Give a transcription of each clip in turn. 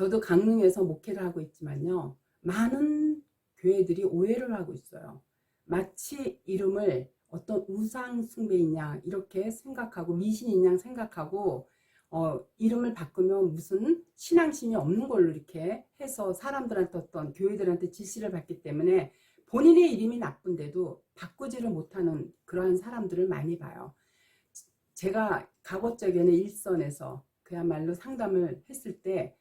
저도 강릉에서 목회를 하고 있지만요. 많은 교회들이 오해를 하고 있어요. 마치 이름을 어떤 우상 숭배이냐 이렇게 생각하고 미신이냐 생각하고 어, 이름을 바꾸면 무슨 신앙심이 없는 걸로 이렇게 해서 사람들한테 어떤 교회들한테 지시를 받기 때문에 본인의 이름이 나쁜데도 바꾸지를 못하는 그러한 사람들을 많이 봐요. 제가 가급적에는 일선에서 그야말로 상담을 했을 때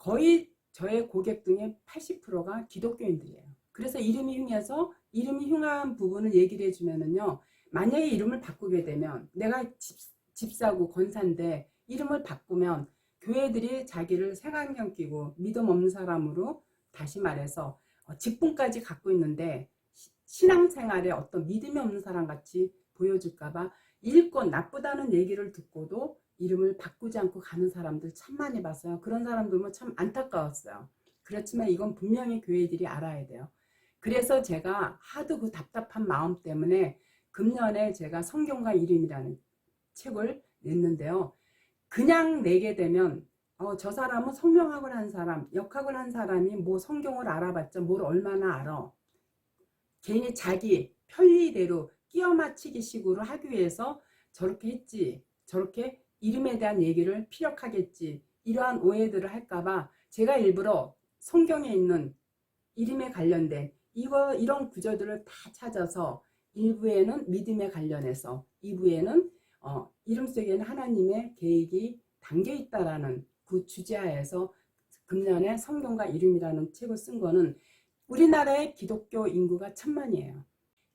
거의 저의 고객 중에 80%가 기독교인들이에요. 그래서 이름이 흉해서 이름이 흉한 부분을 얘기를 해주면은요. 만약에 이름을 바꾸게 되면 내가 집, 집사고 권사인데 이름을 바꾸면 교회들이 자기를 색안경 끼고 믿음 없는 사람으로 다시 말해서 어, 직분까지 갖고 있는데 시- 신앙생활에 어떤 믿음이 없는 사람 같이 보여줄까봐 일권 나쁘다는 얘기를 듣고도 이름을 바꾸지 않고 가는 사람들 참 많이 봤어요. 그런 사람들 보면 참 안타까웠어요. 그렇지만 이건 분명히 교회들이 알아야 돼요. 그래서 제가 하도 그 답답한 마음 때문에 금년에 제가 성경과 이름이라는 책을 냈는데요. 그냥 내게 되면 어, 저 사람은 성명학을 한 사람, 역학을 한 사람이 뭐 성경을 알아봤자 뭘 얼마나 알아. 괜히 자기 편리대로 끼워 맞추기 식으로 하기 위해서 저렇게 했지. 저렇게 이름에 대한 얘기를 피력하겠지. 이러한 오해들을 할까봐 제가 일부러 성경에 있는 이름에 관련된 이거 이런 구조들을 다 찾아서 일부에는 믿음에 관련해서 이부에는 어, 이름 속에는 하나님의 계획이 담겨 있다라는 그 주제하에서 금년에 성경과 이름이라는 책을 쓴 거는 우리나라의 기독교 인구가 천만이에요.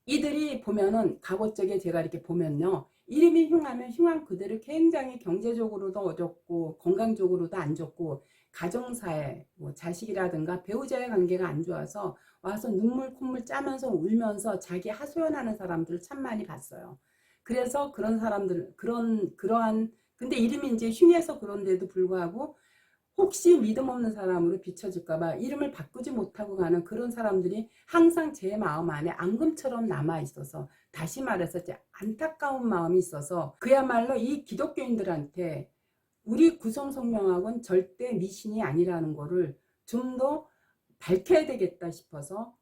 이들이 보면은 가급적에 제가 이렇게 보면요. 이름이 흉하면 흉한 그대로 굉장히 경제적으로도 어렵고 건강적으로도 안 좋고 가정사에 뭐 자식이라든가 배우자의 관계가 안 좋아서 와서 눈물 콧물 짜면서 울면서 자기 하소연하는 사람들을 참 많이 봤어요. 그래서 그런 사람들 그런 그러한 근데 이름이 이제 흉해서 그런데도 불구하고 혹시 믿음 없는 사람으로 비춰질까봐 이름을 바꾸지 못하고 가는 그런 사람들이 항상 제 마음 안에 앙금처럼 남아 있어서 다시 말해서 안타까운 마음이 있어서 그야말로 이 기독교인들한테 우리 구성성명학은 절대 미신이 아니라는 거를 좀 더 밝혀야 되겠다 싶어서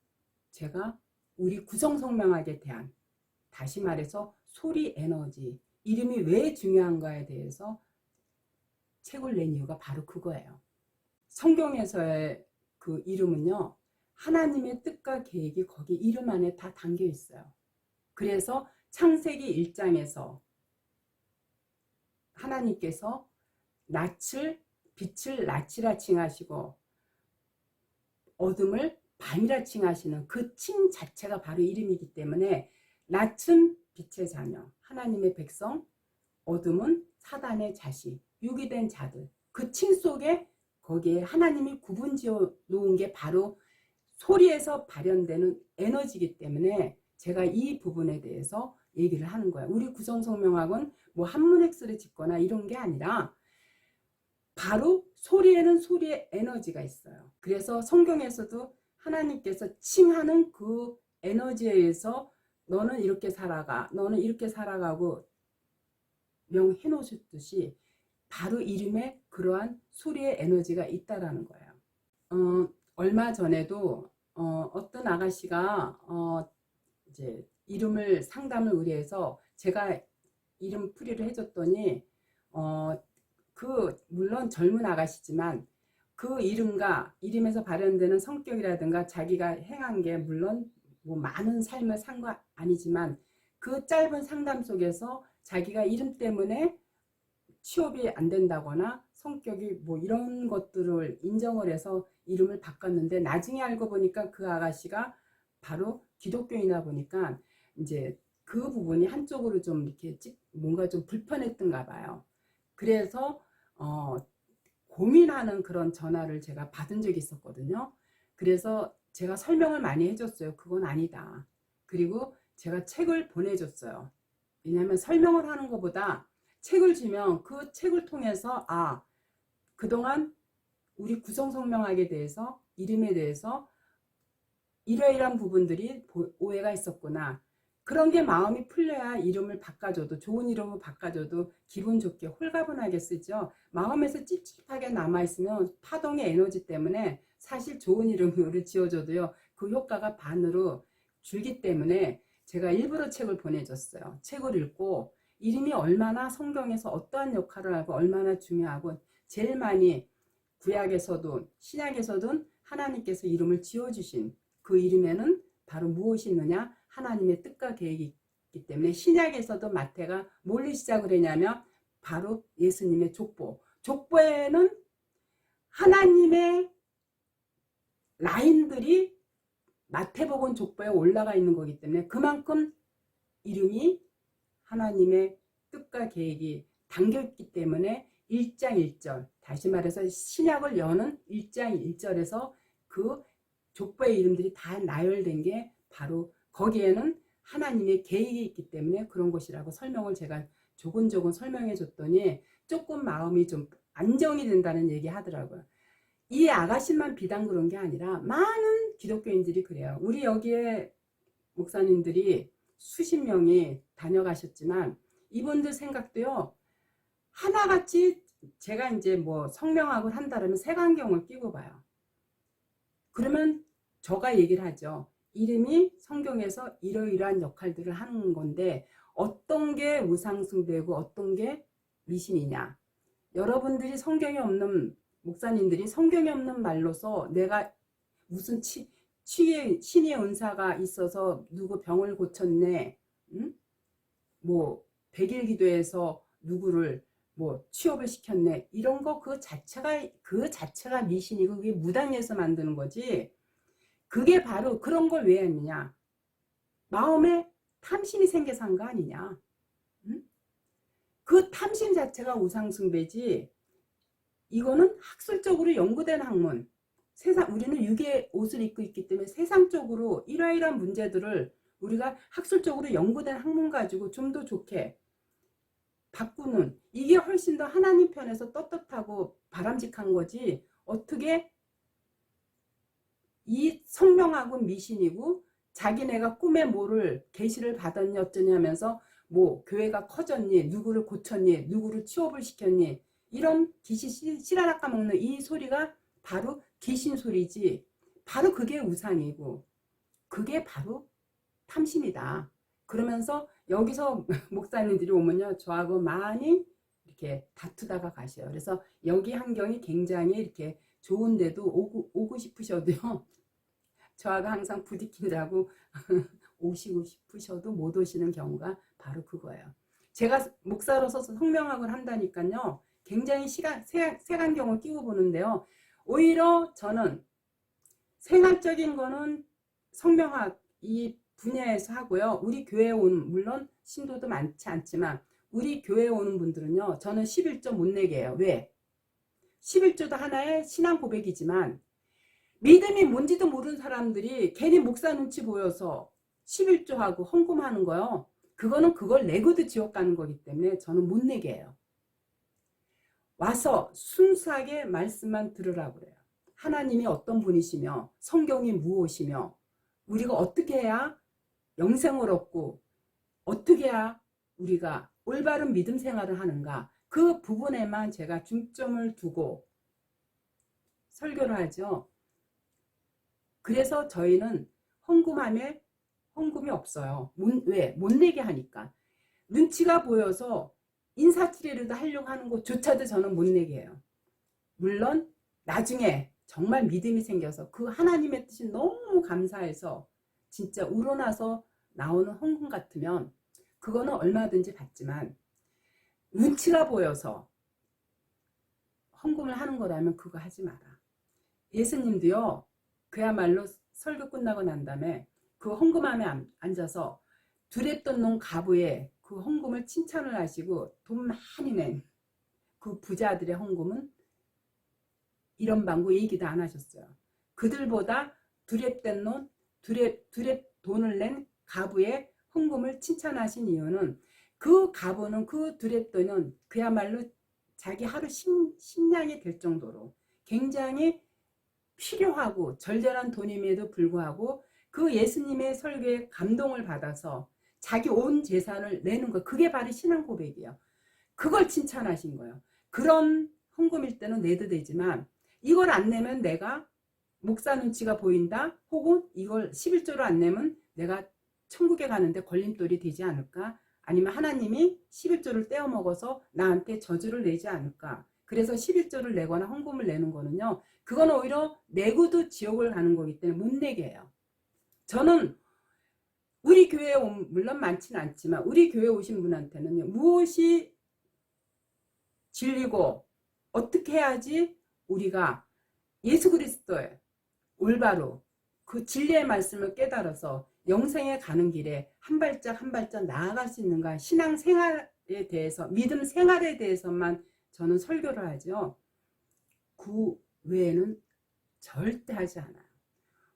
제가 우리 구성성명학에 대한 다시 말해서 소리 에너지 이름이 왜 중요한가에 대해서 책을 낸 이유가 바로 그거예요. 성경에서의 그 이름은요, 하나님의 뜻과 계획이 거기 이름 안에 다 담겨 있어요. 그래서 창세기 1장에서 하나님께서 낯을, 빛을 낯이라 칭하시고 어둠을 밤이라 칭하시는 그 칭 자체가 바로 이름이기 때문에 낯은 빛의 자녀, 하나님의 백성, 어둠은 사단의 자식, 유기된 자들. 그칭 속에 거기에 하나님이 구분 지어 놓은 게 바로 소리에서 발현되는 에너지이기 때문에 제가 이 부분에 대해서 얘기를 하는 거예요. 우리 구성성명학은 뭐 한문엑스를 짓거나 이런 게 아니라 바로 소리에는 소리의 에너지가 있어요. 그래서 성경에서도 하나님께서 칭하는 그 에너지에 의해서 너는 이렇게 살아가, 너는 이렇게 살아가고 명해 놓으셨듯이 바로 이름에 그러한 소리의 에너지가 있다라는 거예요. 어, 얼마 전에도 어, 어떤 아가씨가 어, 이제 이름을 상담을 의뢰해서 제가 이름 풀이를 해줬더니 어, 그 물론 젊은 아가씨지만 그 이름과 이름에서 발현되는 성격이라든가 자기가 행한 게 물론 뭐 많은 산거 아니지만 그 짧은 상담 속에서 자기가 이름 때문에 취업이 안 된다거나 성격이 뭐 이런 것들을 인정을 해서 이름을 바꿨는데 나중에 알고 보니까 그 아가씨가 바로 기독교이다 보니까 이제 그 부분이 한쪽으로 좀 이렇게 찍- 뭔가 좀 불편했던가 봐요. 그래서 어, 고민하는 그런 전화를 제가 받은 적이 있었거든요. 그래서 제가 설명을 많이 해줬어요. 그건 아니다. 그리고 제가 책을 보내줬어요. 왜냐하면 설명을 하는 것보다 책을 주면 그 책을 통해서 아 그동안 우리 구성성명학에 대해서 이름에 대해서 이러이러한 부분들이 보- 오해가 있었구나. 그런 게 마음이 풀려야 이름을 바꿔줘도 좋은 이름을 바꿔줘도 기분 좋게 홀가분하게 쓰죠. 마음에서 찝찝하게 남아있으면 파동의 에너지 때문에 사실 좋은 이름을 지어줘도요. 그 효과가 반으로 줄기 때문에 제가 일부러 책을 보내줬어요. 책을 읽고 이름이 얼마나 성경에서 어떠한 역할을 하고 얼마나 중요하고 제일 많이 구약에서도 신약에서도 하나님께서 이름을 지어주신 그 이름에는 바로 무엇이 있느냐? 하나님의 뜻과 계획이 있기 때문에 신약에서도 마태가 뭘로 시작을 했냐면 바로 예수님의 족보. 족보에는 하나님의 라인들이 마태복음 족보에 올라가 있는 거기 때문에 그만큼 이름이 하나님의 뜻과 계획이 담겨 있기 때문에 1장 1절 다시 말해서 신약을 여는 1장 1절에서 그 족보의 이름들이 다 나열된 게 바로 거기에는 하나님의 계획이 있기 때문에 그런 것이라고 설명을 제가 조근조근 설명해 줬더니 조금 마음이 좀 안정이 된다는 얘기 하더라고요. 이 아가씨만 비단 그런 게 아니라 많은 기독교인들이 그래요. 우리 여기에 목사님들이 수십 명이 다녀가셨지만 이분들 생각도요. 하나같이 제가 이제 뭐 성명학을 한다면 색안경을 끼고 봐요. 그러면 저가 얘기를 하죠. 이름이 성경에서 이러이러한 역할들을 하는 건데 어떤 게 우상숭배고 어떤 게 미신이냐. 여러분들이 성경에 없는 목사님들이 성경에 없는 말로서 내가 무슨 치, 치의 신의 은사가 있어서 누구 병을 고쳤네. 응? 뭐 백일 기도에서 누구를 뭐 취업을 시켰네. 이런 거 그 자체가 그 자체가 미신이고 그게 무당에서 만드는 거지. 그게 바로 그런 걸 왜 했느냐? 마음에 탐심이 생겨서 한 거 아니냐? 응? 그 탐심 자체가 우상숭배지. 이거는 학술적으로 연구된 학문. 세상 우리는 육의 옷을 입고 있기 때문에 세상적으로 이러이러한 문제들을 우리가 학술적으로 연구된 학문 가지고 좀 더 좋게 바꾸는 이게 훨씬 더 하나님 편에서 떳떳하고 바람직한 거지 어떻게 이 성명하고 미신이고 자기네가 꿈에 뭐를 계시를 받았니 어쩌니 하면서 뭐 교회가 커졌니 누구를 고쳤니 누구를 취업을 시켰니 이런 귀신 씨라락 까먹는 이 소리가 바로 귀신 소리지. 바로 그게 우상이고 그게 바로 탐심이다. 그러면서 여기서 목사님들이 오면요. 저하고 많이 이렇게 다투다가 가셔요. 그래서 여기 환경이 굉장히 이렇게 좋은데도 오고, 오고 싶으셔도요. 저하고 항상 부딪힌다고 오시고 싶으셔도 못 오시는 경우가 바로 그거예요. 제가 목사로서 성명학을 한다니까요. 굉장히 시간, 색안경을 끼고 보는데요. 오히려 저는 생활적인 거는 성명학 이 분야에서 하고요. 우리 교회에 오는 물론 신도도 많지 않지만 우리 교회에 오는 분들은요. 저는 11조 못 내게 해요. 왜? 11조도 하나의 신앙 고백이지만 믿음이 뭔지도 모르는 사람들이 괜히 목사 눈치 보여서 11조 하고 헌금하는 거요. 그거는 그걸 내고도 지옥 가는 거기 때문에 저는 못 내게 해요. 와서 순수하게 말씀만 들으라고 그래요. 하나님이 어떤 분이시며 성경이 무엇이며 우리가 어떻게 해야 영생을 얻고 어떻게 해야 우리가 올바른 믿음 생활을 하는가 그 부분에만 제가 중점을 두고 설교를 하죠. 그래서 저희는 헌금함에 헌금이 없어요. 왜? 못 내게 하니까. 눈치가 보여서 인사치레라도 하려고 하는 것조차도 저는 못 내게 해요. 물론 나중에 정말 믿음이 생겨서 그 하나님의 뜻이 너무 감사해서 진짜 우러나서 나오는 헌금 같으면 그거는 얼마든지 받지만 눈치가 보여서 헌금을 하는 거라면 그거 하지 마라. 예수님도요. 그야말로 설교 끝나고 난 다음에 그 헌금함에 앉아서 두랬던 놈 가부에 그 헌금을 칭찬을 하시고 돈 많이 낸 그 부자들의 헌금은 이런 방구 얘기도 안 하셨어요. 그들보다 두렵된 돈, 두렵, 두렵 돈을 낸 가부의 헌금을 칭찬하신 이유는 그 가부는 그 두렵돈은 그야말로 자기 하루 신, 신량이 될 정도로 굉장히 필요하고 절절한 돈임에도 불구하고 그 예수님의 설교에 감동을 받아서 자기 온 재산을 내는 거. 그게 바로 신앙 고백이에요. 그걸 칭찬하신 거예요. 그런 헌금일 때는 내도 되지만 이걸 안 내면 내가 목사 눈치가 보인다? 혹은 이걸 11조로 안 내면 내가 천국에 가는데 걸림돌이 되지 않을까? 아니면 하나님이 11조를 떼어 먹어서 나한테 저주를 내지 않을까? 그래서 11조를 내거나 헌금을 내는 거는요 그거는 오히려 내고도 지옥을 가는 거기 때문에 못 내게 해요. 저는 우리 교회에 온 물론 많지는 않지만 우리 교회에 오신 분한테는 무엇이 진리고 어떻게 해야지 우리가 예수 그리스도의 올바로 그 진리의 말씀을 깨달아서 영생에 가는 길에 한 발짝 한 발짝 나아갈 수 있는가 신앙 생활에 대해서 믿음 생활에 대해서만 저는 설교를 하죠. 그 외에는 절대 하지 않아요.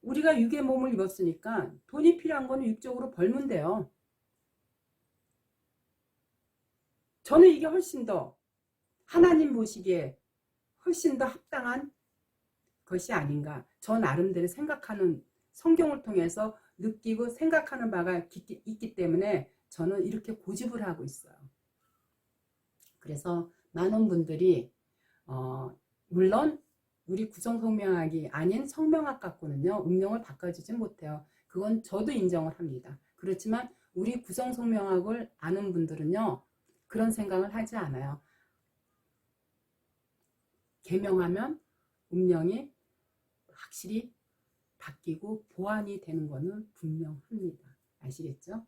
우리가 육의 몸을 입었으니까 돈이 필요한 거는 육적으로 벌면 돼요. 저는 이게 훨씬 더 하나님 보시기에 훨씬 더 합당한 것이 아닌가. 저 나름대로 생각하는 성경을 통해서 느끼고 생각하는 바가 있기, 때문에 저는 이렇게 고집을 하고 있어요. 그래서 많은 분들이 어, 물론 우리 구성 성명학이 아닌 성명학 갖고는요 운명을 바꿔주지 못해요. 그건 저도 인정을 합니다. 그렇지만 우리 구성 성명학을 아는 분들은요 그런 생각을 하지 않아요. 개명하면 운명이 확실히 바뀌고 보완이 되는 것은 분명합니다. 아시겠죠?